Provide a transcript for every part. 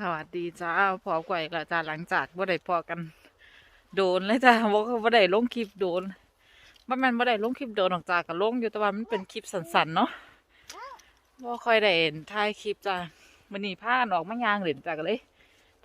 สวัสดีจ้าพอก่อยกับจ้าหลังจากบ่ได้พอกันโดนเลยจ้าบ่บ่ได้ลงคลิปโดนบ่แม่นบ่ได้ลงคลิปโดนออกจากก็ลงอยู่แต่ว่ามันเป็นคลิปสั้นๆเนาะบ่ค่อยได้เห็นถ่ายคลิปจ้ามื้อนี้พากันออกมายางเล่นจ้าก็เลย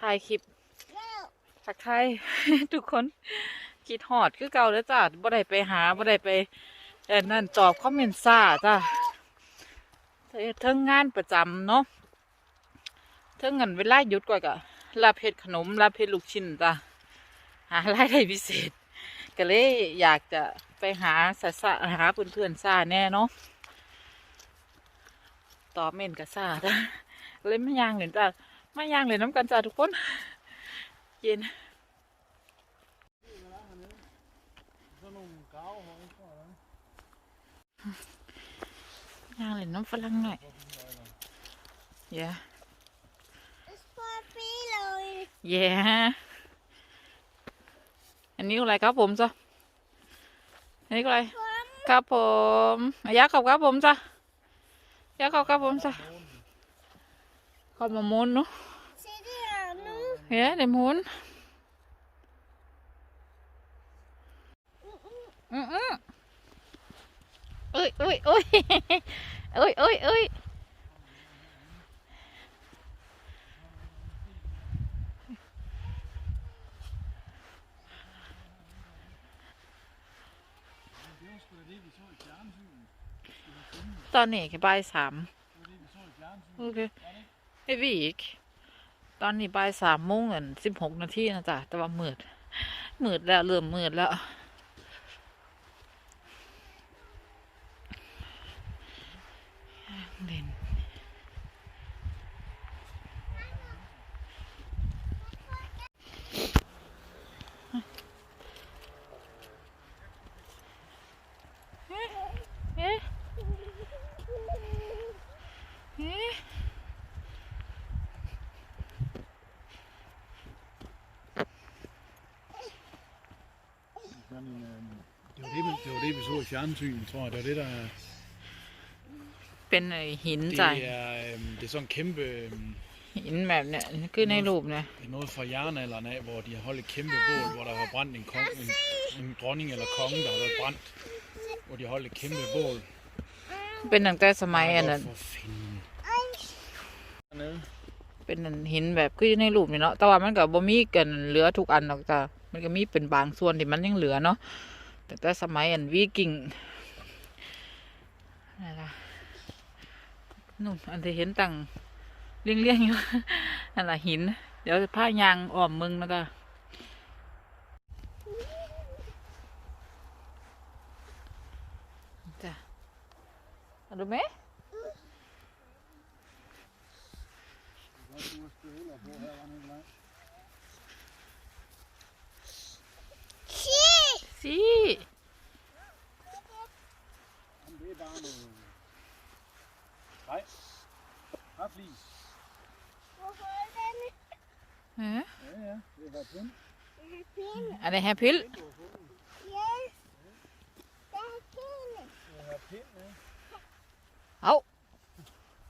ถ่ายคลิปทักทายทุกคนคิดฮอดคือเก่าแล้วจ้าบ่ได้ไปหาบ่ได้ไปเอ่นั่นตอบคอมเมนต์ซ่าจ้าเทิงงานประจำเนาะ ถ้าเงินเวลาหยุดกว่าก็ลาบเผ็ดขนมลาบเผ็ดลูกชิ้นจ้ะหารายได้พิเศษ ก็เลยอยากจะไปหาสะสะหาเพื่อนๆซ่อนซาแน่เนาะต่อเม่นกับซาจ้ะเลยไม่ย่างเลยจ้ะไม่ย่างเลยน้ำกันจ้ะทุกคน เย็นย่างเลยน้ำฝรั่งหน่อยเย้ It's puppy Lloyd. เย้อันนี้อะไรครับผมจ้ะอันนี้อะไรครับผมอายาขอบครับผมจ้ะยาขอบครับผมจ้ะขอบมามุนเนาะ See the animal? เฮ้ยเดี๋ยวมุนอืมอืมเอ้ยเอ้ยเอ้ยเอ้ยเอ้ยเอ้ย ตอนนี้แค่บ่ายสามโอเคไอ้วีกตอนนี้บ่ายสามโมงเงินสิบหกนาทีนะจ๊ะแต่ว่ามืดมืดแล้วเริ่มมืดแล้ว เด่นเอ๊ะเอ๊ะเอ๊ะ Sådan en, øh, det, var det, vi- det var det, vi så i fjernsyn, tror jeg. Det var det, der... เป็นไอ้หินจ้ะ Det er, øh, det er sådan en kæmpe... Øh, หินแบบเนี้ยคือในรูปเนี่ย det er noget fra jernalderen af, hvor de har holdt et kæmpe bål, hvor der har brændt en, kong, en, en dronning eller konge, der har været brændt. Hvor de har holdt et kæmpe bål. เป็นตั้งแต่สมัยอันนั้น For fanden. Dernede. เป็นอันหินแบบคือในรูปนี่เนาะแต่ว่ามันก็บ่มีกันเหลือทุกอันหรอกจ้ะมันก็มีเป็นบางส่วนที่มันยังเหลือเนาะ แต่แต่สมัยอันวิกิงอะไรล่ะนู่นอันที่เห็นตั้งเลี้ยงเลี้ยงๆอยู่อันละหิน เดี๋ยวผ้ายางอ้อมมึงนะจ้ะจ้ะเอาดูไหม See? สิ Det er bare noget... Nej. Bare flis. Hvorfor er den เอ๊ะ Ja, ja. Det er bare pynt. Pin? อันนี้แฮปปี้ Yes. Det er pin. Det er pynt, ja. เอา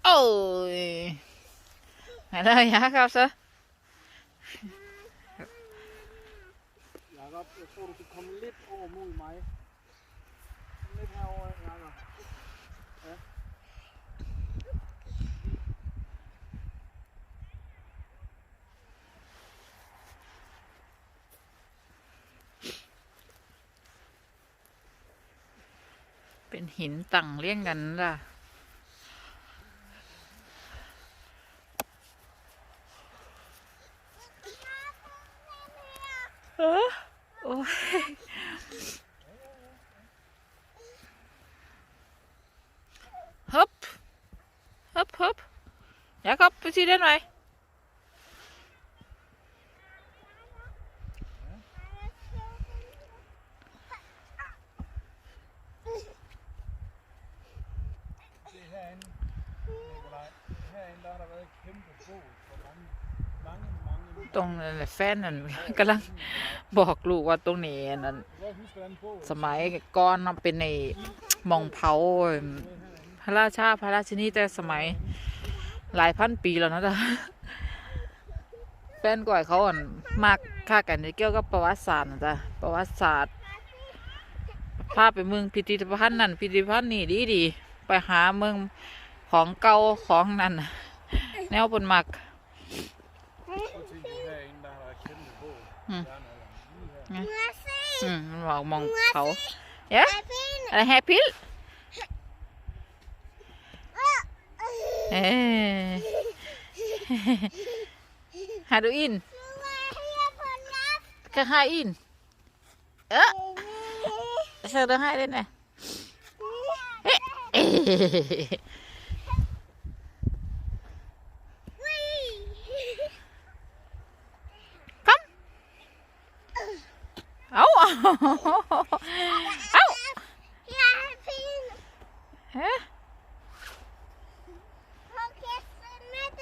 โอ้ยไหนเลยยะครับซะ Jakob, jeg tror, du kan komme lidt over mod mig. เป็นหินตั้งเรียงกันล่ะ เออโอ้ยฮึบฮึบฮึบอยากครับไปที่ได้หน่อย herinde, Nikolaj. Herinde, der har der været et kæmpe bål for mange, mange, mange... ตรงนั้นแหละแฟนนั่น กำลังบอกลูกว่าตรงนี้นั่น Jeg kan godt huske, hvordan bål... สมัยก่อนน่ะเป็นในหมองเผาเอิ่มพระราชาพระราชินีแต่สมัยหลายพันปีแล้วนะจ๊ะแฟนก่อยเขาอ่อนมากค่ากันเกี่ยวกับประวัติศาสตร์นะจ๊ะประวัติศาสตร์พาไปเมืองพิพิธภัณฑ์นั่นพิพิธภัณฑ์นี่ดีดีๆ ไปหาเมืองของเก่าของนั่นนะแนวบนมัก Og tænk, herinde, der er der et kæmpe bål. Mm. Der er noget, lige her. Musi. อืมมันบอกมองเขาเย้อะไรแฮปปี้เอ้ฮาดูอินก็ให้อิน เออเสือให้ได้ไหนเอ๊ะเอ๊ะเอาเอาเอาเฮ้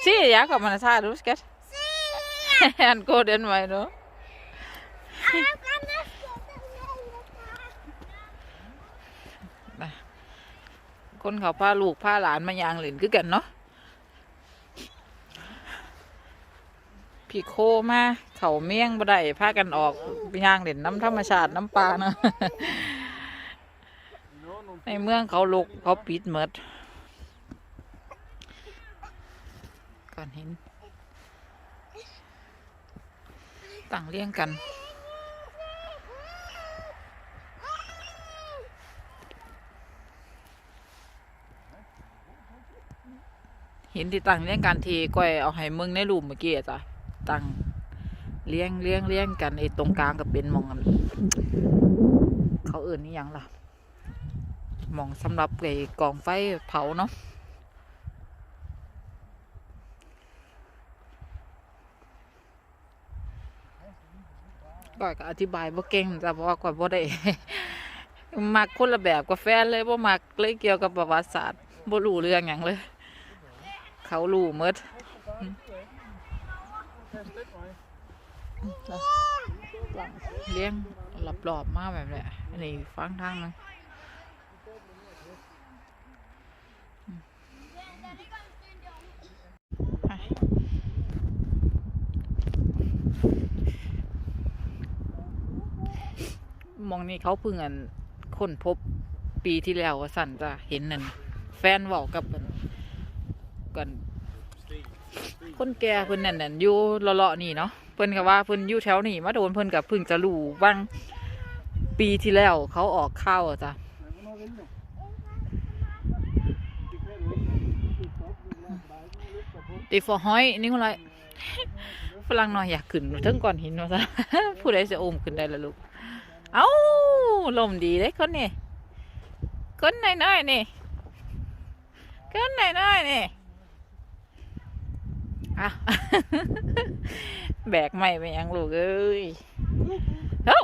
สิอยากกับมันท่าดูสเก็ตอันโกเดนไว้เนาะ คนเขาพาลูกพาหลานมายางเหรียญคือกันเนาะพี่โคมาเขาเมี่ยงบ่ได้พากันออกยางเหรียญน้ำธรรมชาติน้ำปลาเนาะในเมืองเขาลุกเขาปิดหมดก่อนเห็นต่างเลี้ยงกัน ห็นที่ต่างเลี้ยงกันทีก้อยเอาให้มืองในรูมเมื่อกี้จ้ะต่างเลี้ยงเลี้ยงเลี้ยงกันไอ้ตรงกลางกับเป็นมองกันเขาเอื่นนี่ยังล่ะมองสำหรับไอ้กองไฟเผาเนาะก่อยก็อธิบายว่าเก่งจ้ะเพราะว่าก่อยบ่ได้มักคนละแบบกับแฟนเลยบ่มักเลยเกี่ยวกับประวัติศาสตร์บ่รู้เรื่องหยังเลย เขารู้หมดเลี้ยงรอบมากแบบนี้อันนี้ฟังทางนึงมองนี่เขาเพิ่งอันค้นพบปีที่แล้วสั่นจะเห็นนั่นแฟนเว้ากับอัน กันคนแก่เพิ่นนั่นนั่นอยู่เลาะๆนี่เนาะเพิ่นก็ว่าเพิ่นอยู่แถวนี้มาโดนเพิ่นกับพิ่งจะรู้บ้างปีที่แล้วเขาออกข้าวจ้ะตีฟอห้อยนี่คนไรฝรั่งน้อยอยากขึ้นถึงก่อนหินมาซะผู้ใดจะโอมขึ้นได้ละลูก เอ้าลมดีเลยคนนี่คนน้อยๆนี่คนน้อยๆนี่ อะแบกไม่ไปยังลูกเอ้ยเฮ้า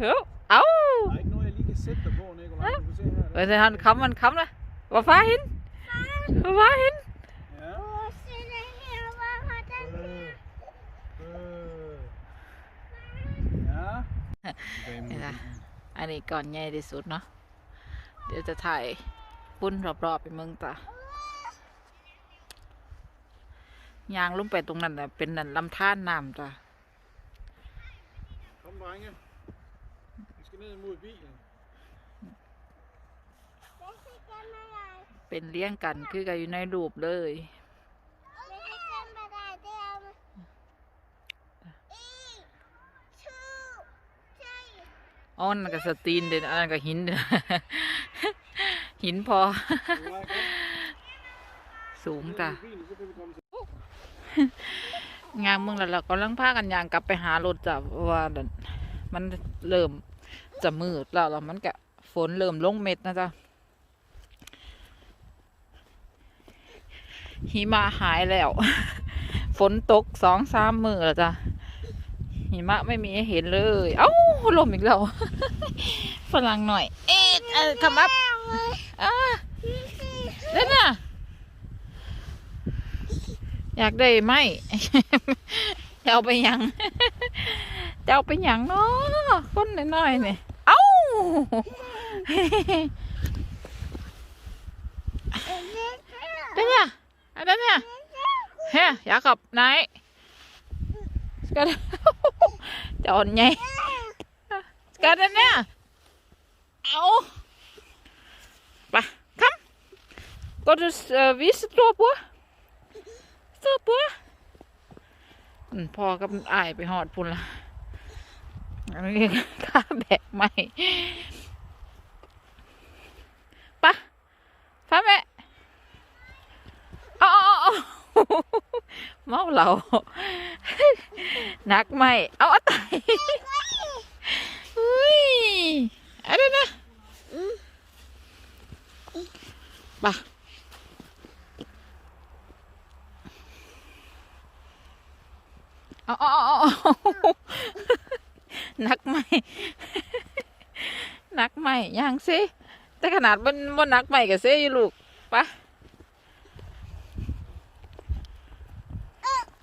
เฮ้าเอ้า Der er ikke noget, jeg lige kan sætte dig på, Nicolaj. Du kan se her. เออแต่ทันคำมันคำนะว่าฟ้าหินว่าฟ้าหิน Ja. Øh. Ja. นี่นะอันนี้ก่อนใหญ่ที่สุดเนาะ เดี๋ยวจะถ่ายปุ้นรอบๆไปเมืองตา ยางลงไปตรงนั้นน่ะเป็นนั่นลำธารน้ำจ้ะ Kom, drenge. Vi skal ned mod bilen. เป็นเลี้ยงกันคือกันอยู่ในรูปเลยอ๋อนั่นก็สตีนเด่นอันนั้นก็หินเด้อหินพอ Nicolaj, kom. สูงจ้ะ Ned mod bilen, งานเมืองแล้วเรากำลังพากันยางกลับไปหารถจ้ะเพราะว่านั่นมันเริ่มจะมืดแล้วแล้วมันก็ฝนเริ่มลงเม็ดนะจ๊ะหิมะหายแล้ว ฝนตกสองสามมือแล้วจ้ะหิมะไม่มีให้เห็นเลย เอ้าลมอีกแล้วฝรั่งหน่อย เอ๊ะเออคำอัพอ่าเล่นน่ะ อยากได้ไหมจะเอาไปยังจะเอาไปยังเนาะคนน้อยๆเนี่ยเอ้าได้เนี่ยอะไรเนี่ยเฮ้ยอยากกับไหนก็จะอ่อนไงกันเนี่ยเอาไปคำก็จะวิสตัวปัว ตัวปัวอืมพอกับอายไปหอดพุ่นละอันนี้ข้าแบกไม่ปะฟ้าแม่เอาเอเอาเอาเมาเหล่านักไหมเอาเอาตายเฮ้ยอะไรนะไปะเอาเอาเอาเอา นักไหมนักไหมยังสิแต่ขนาดมันมันนักไหมกับเซ่อยู่ลูกปะ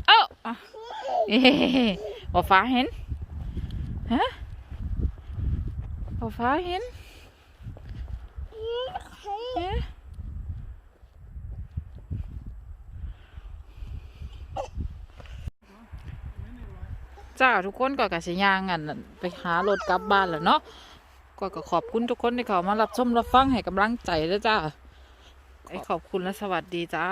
เอ้าเอ๊ะฟ้าเห็นฮะฟ้าเห็นเอ๊ะ จ้าทุกคนก็กะสิย่างกันไปหารถกลับบ้านแล้วเนาะก็ก็ขอบคุณทุกคนที่เขามารับชมรับฟังให้กำลังใจด้วจ้าไอ้ขอบคุณและสวัสดีจ้า